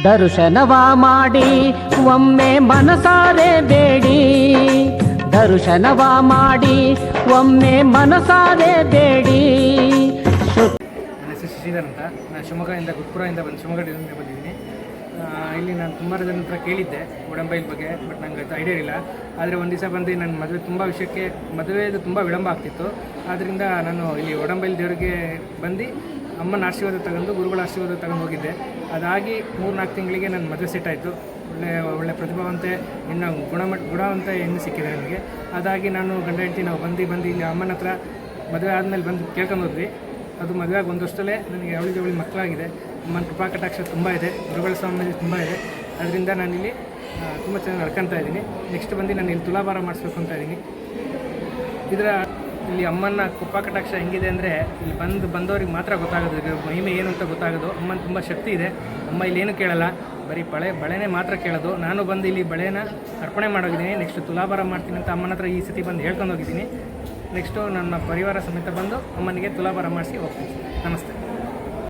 ದರ್ಶನವ ಮಾಡಿ, ಒಮ್ಮೆ ಮನಸಾರೆ ಬೇಡಿ. ದರ್ಶನವ ಮಾಡಿ, ಒಮ್ಮೆ ಮನಸಾರೆ ಬೇಡಿ. ಶಶಿಧರ್ ಅಂತ. ನಾನು ಶಿವಮೊಗ್ಗದಿಂದ ಗುರುಪುರದಿಂದ ಬಂದು ಶಿವಮೊಗ್ಗ ಬಂದಿದ್ದೀನಿ. ಇಲ್ಲಿ ನಾನು ತುಂಬ ಜನ ಹತ್ರ ಕೇಳಿದ್ದೆ ಒಡಂಬೈಲ್ ಬಗ್ಗೆ, ಬಟ್ ನಂಗೆ ಅದು ಐಡಿಯಾ ಇಲ್ಲ ಆದರೆ ಒಂದು ದಿವಸ ಬಂದು ನನ್ನ ಮದುವೆ ತುಂಬ ವಿಷಯಕ್ಕೆ, ಮದುವೆದು ತುಂಬ ವಿಳಂಬ ಆಗ್ತಿತ್ತು. ಆದ್ದರಿಂದ ನಾನು ಇಲ್ಲಿ ಒಡಂಬೈಲ್ ದೇವರಿಗೆ ಬಂದು ಅಮ್ಮನ ಆಶೀರ್ವಾದ ತಗೊಂಡು ಗುರುಗಳ ಆಶೀರ್ವಾದ ತಗೊಂಡು ಹೋಗಿದ್ದೆ. ಅದಾಗಿ ಮೂರು ನಾಲ್ಕು ತಿಂಗಳಿಗೆ ನನ್ನ ಮದುವೆ ಸೆಟ್ ಆಯಿತು. ಒಳ್ಳೆ ಒಳ್ಳೆ ಪ್ರತಿಭಾವಂತೆ, ಇನ್ನು ಗುಣಮಟ್ಟ, ಗುಣವಂತ ಹೆಣ್ಣು ಸಿಕ್ಕಿದೆ ನನಗೆ ಅದಾಗಿ ನಾನು ಗಂಡ ಹೆಂಡತಿ, ನಾವು ಬಂದು ಬಂದು ಇಲ್ಲಿ ಅಮ್ಮನ ಹತ್ರ ಮದುವೆ ಆದಮೇಲೆ ಬಂದು ಕೇಳ್ಕೊಂಡು ಹೋದ್ವಿ. ಅದು ಆಗಿ ಒಂದು ವರ್ಷದಲ್ಲೇ ನನಗೆ ಅವಳಿ ಮಕ್ಕಳಾಗಿದೆ. ಅಮ್ಮನ ಕೃಪಾ ಕಟಾಕ್ಷ ತುಂಬ ಇದೆ. ಗುರುಗಳ ಸ್ವಾಮಿ ತುಂಬ ಇದೆ. ಅದರಿಂದ ನಾನಿಲ್ಲಿ ತುಂಬ ಚೆನ್ನಾಗಿ ನಡ್ಕೊತಾ ಇದ್ದೀನಿ. ನೆಕ್ಸ್ಟ್ ಬಂದು ನಾನು ಇಲ್ಲಿ ತುಲಾಭಾರ ಮಾಡಿಸ್ಬೇಕು ಅಂತ ಇದ್ದೀನಿ. ಇದರ ಇಲ್ಲಿ ಅಮ್ಮನ ಕುಪ್ಪ ಕಟಾಕ್ಷ ಹೆಂಗಿದೆ ಅಂದರೆ ಇಲ್ಲಿ ಬಂದು ಬಂದವ್ರಿಗೆ ಮಾತ್ರ ಗೊತ್ತಾಗೋದು. ಮಹಿಮೆ ಏನು ಅಂತ ಗೊತ್ತಾಗೋದು. ಅಮ್ಮನ ತುಂಬ ಶಕ್ತಿ ಇದೆ. ಅಮ್ಮ ಇಲ್ಲಿ ಏನು ಕೇಳಲ್ಲ. ಬರೀ ಬಳೆ, ಬಳೆನೇ ಮಾತ್ರ ಕೇಳೋದು. ನಾನು ಬಂದು ಇಲ್ಲಿ ಬಳೆನ ಅರ್ಪಣೆ ಮಾಡೋಗಿದ್ದೀನಿ. ನೆಕ್ಸ್ಟ್ ತುಲಾಭಾರ ಮಾಡ್ತೀನಿ ಅಂತ ಅಮ್ಮನ ಹತ್ರ ಈ ಸತಿ ಬಂದು ಹೇಳ್ಕೊಂಡು ಹೋಗಿದ್ದೀನಿ. ನೆಕ್ಸ್ಟು ನನ್ನ ಪರಿವಾರ ಸಮೇತ ಬಂದು ಅಮ್ಮನಿಗೆ ತುಲಾಭಾರ ಮಾಡಿಸಿ ಹೋಗ್ತೀನಿ. ನಮಸ್ತೆ.